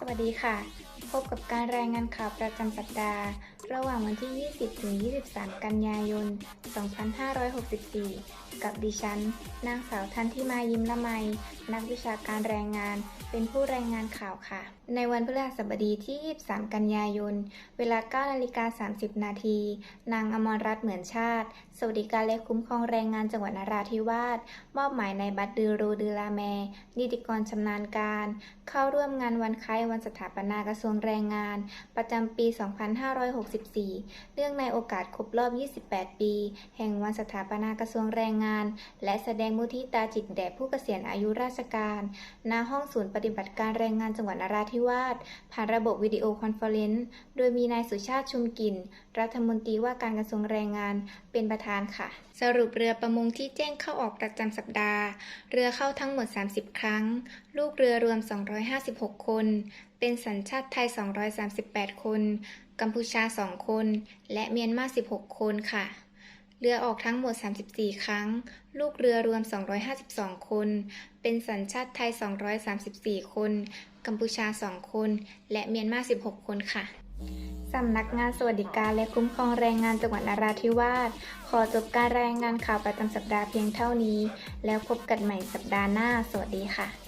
สวัสดีค่ะ พบกับการรายงานข่าวประจำสัปดาห์ ระหว่างวันที่ 20 ถึง 23 กันยายน 2564 กับดิฉัน นางสาวทันที่มายิ้มละไม นักวิชาการแรงงาน เป็นผู้รายงานข่าวค่ะ ในวันพฤหัสบดีที่ 23 กันยายน เวลา 9 นาฬิกา 30 นาที นางอมรรัตน์เหมือนชาติ สวัสดิการและคุ้มครองแรงงานจังหวัดนราธิวาส มอบหมายในายบัตรดือรูดือลาแม นิติกรชำนาญการ เข้าร่วมงานวันคล้ายวันสถาปนากระทรวงแรงงาน ประจำปี 256 2564เรื่องในโอกาสครบรอบ 28 ปี แห่งวันสถาปนากระทรวงแรงงาน และแสดงมุทิตาจิตแด่ผู้เกษียณอายุราชการ ณ ห้องศูนย์ปฏิบัติการแรงงานจังหวัดนราธิวาส ผ่านระบบวิดีโอคอนเฟอเรนซ์ โดยมีนายสุชาติชุมกิน รัฐมนตรีว่าการกระทรวงแรงงาน เป็นประธานค่ะ สรุปเรือประมงที่แจ้งเข้าออกประจำสัปดาห์ เรือเข้าทั้งหมด 30 ครั้ง ลูกเรือรวม 256 คนเป็นสัญชาติไทย 238 คน กัมพูชา 2 คน และเมียนมา 16 คนค่ะ เรือออกทั้งหมด 34 ครั้ง ลูกเรือรวม 252 คน เป็นสัญชาติไทย 234 คน กัมพูชา 2 คน และเมียนมา 16 คนค่ะสำนักงานสวัสดิการและคุ้มครองแรงงานจังหวัดนราธิวาส ขอจบการรายงานข่าวประจำสัปดาห์เพียงเท่านี้ แล้วพบกันใหม่สัปดาห์หน้า สวัสดีค่ะ